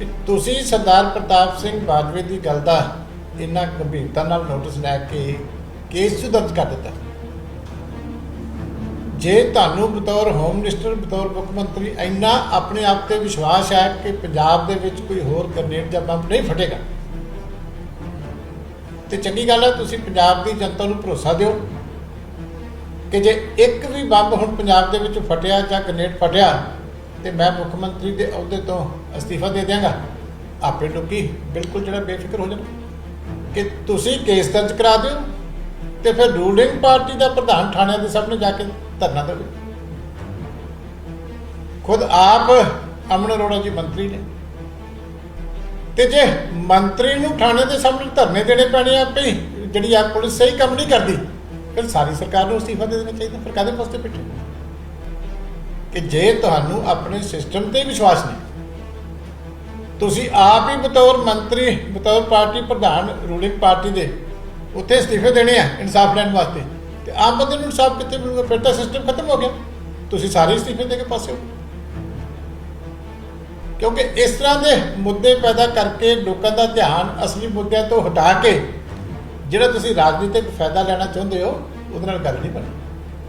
ਵੀ ਤੁਸੀਂ ਸਰਦਾਰ ਪ੍ਰਤਾਪ ਸਿੰਘ ਬਾਜਵੇ ਦੀ ਗੱਲ ਦਾ ਇੰਨਾ ਗੰਭੀਰਤਾ ਨਾਲ ਨੋਟਿਸ ਲੈ ਕੇ ਕੇਸ 'ਚ ਦਰਜ ਕਰ ਦਿੱਤਾ। ਜੇ ਤੁਹਾਨੂੰ ਬਤੌਰ ਹੋਮ ਮਿਨਿਸਟਰ ਬਤੌਰ ਮੁੱਖ ਮੰਤਰੀ ਇੰਨਾ ਆਪਣੇ ਆਪ ਤੇ ਵਿਸ਼ਵਾਸ ਹੈ ਕਿ ਪੰਜਾਬ ਦੇ ਵਿੱਚ ਕੋਈ ਹੋਰ ਗ੍ਰਨੇਡ ਜਾਂ ਬੰਬ ਨਹੀਂ ਫਟੇਗਾ, ਤੇ ਚੰਗੀ ਗੱਲ ਹੈ ਤੁਸੀਂ ਪੰਜਾਬ ਦੀ ਜਨਤਾ ਨੂੰ ਭਰੋਸਾ ਦਿਓ ਕਿ ਜੇ ਇੱਕ ਵੀ ਬੰਬ ਹੁਣ ਪੰਜਾਬ ਦੇ ਵਿੱਚ ਫਟਿਆ ਜਾਂ ਗ੍ਰਨੇਡ ਫਟਿਆ ਤੇ ਮੈਂ ਮੁੱਖ ਮੰਤਰੀ ਦੇ ਅਹੁਦੇ ਤੋਂ ਅਸਤੀਫਾ ਦੇ ਦਿਆਂਗਾ। ਆਪੇ ਲੋਕੀ ਬਿਲਕੁਲ ਜਿਹੜਾ ਬੇਫਿਕਰ ਹੋ ਜਾਣ ਕਿ ਤੁਸੀਂ ਕੇਸ ਦਰਜ ਕਰਾ ਦਿਓ ਤੇ ਫਿਰ ਰੂਲਿੰਗ ਪਾਰਟੀ ਦਾ ਪ੍ਰਧਾਨ ਥਾਣਿਆਂ ਦੇ ਸਾਹਮਣੇ ਜਾ ਕੇ ਧਰਨਾ ਦੇਵੇ। ਖੁਦ ਆਪ ਅਮਨ ਅਰੋੜਾ ਜੀ ਮੰਤਰੀ ਨੇ। ਤੇ ਜੇ ਮੰਤਰੀ ਨੂੰ ਥਾਣੇ ਦੇ ਸਾਹਮਣੇ ਧਰਨੇ ਦੇਣੇ ਪੈਣੇ ਆ ਭਈ ਜਿਹੜੀ ਆ ਪੁਲਿਸ ਸਹੀ ਕੰਮ ਨਹੀਂ ਕਰਦੀ, ਫਿਰ ਸਾਰੀ ਸਰਕਾਰ ਨੂੰ ਅਸਤੀਫਾ ਦੇ ਦੇਣਾ ਚਾਹੀਦਾ, ਫਿਰ ਕਾਹਦੇ ਵਾਸਤੇ ਪਿੱਛੇ? ਕਿ ਜੇ ਤੁਹਾਨੂੰ ਆਪਣੇ ਸਿਸਟਮ ਤੇ ਵਿਸ਼ਵਾਸ ਨਹੀਂ, ਤੁਸੀਂ ਆਪ ਹੀ ਬਤੌਰ ਮੰਤਰੀ, ਬਤੌਰ ਪਾਰਟੀ ਪ੍ਰਧਾਨ ਰੂਲਿੰਗ ਪਾਰਟੀ ਦੇ ਉੱਥੇ ਅਸਤੀਫੇ ਦੇਣੇ ਆ ਇਨਸਾਫ ਲੈਣ ਵਾਸਤੇ। ਤੇ ਆਮ ਬੰਦੇ ਨੂੰ ਇਨਸਾਫ ਕਿੱਥੇ ਮਿਲੂਗਾ? ਫਿਰ ਤਾਂ ਸਿਸਟਮ ਖਤਮ ਹੋ ਗਿਆ। ਤੁਸੀਂ ਸਾਰੇ ਅਸਤੀਫੇ ਦੇ ਕੇ ਪਾਸੇ ਹੋ। ਕਿਉਂਕਿ ਇਸ ਤਰ੍ਹਾਂ ਦੇ ਮੁੱਦੇ ਪੈਦਾ ਕਰਕੇ ਲੋਕਾਂ ਦਾ ਧਿਆਨ ਅਸਲੀ ਮੁੱਦਿਆਂ ਤੋਂ ਹਟਾ ਕੇ ਜਿਹੜਾ ਤੁਸੀਂ ਰਾਜਨੀਤਿਕ ਫਾਇਦਾ ਲੈਣਾ ਚਾਹੁੰਦੇ ਹੋ, ਉਹਦੇ ਨਾਲ ਗੱਲ ਨਹੀਂ ਬਣਦੀ।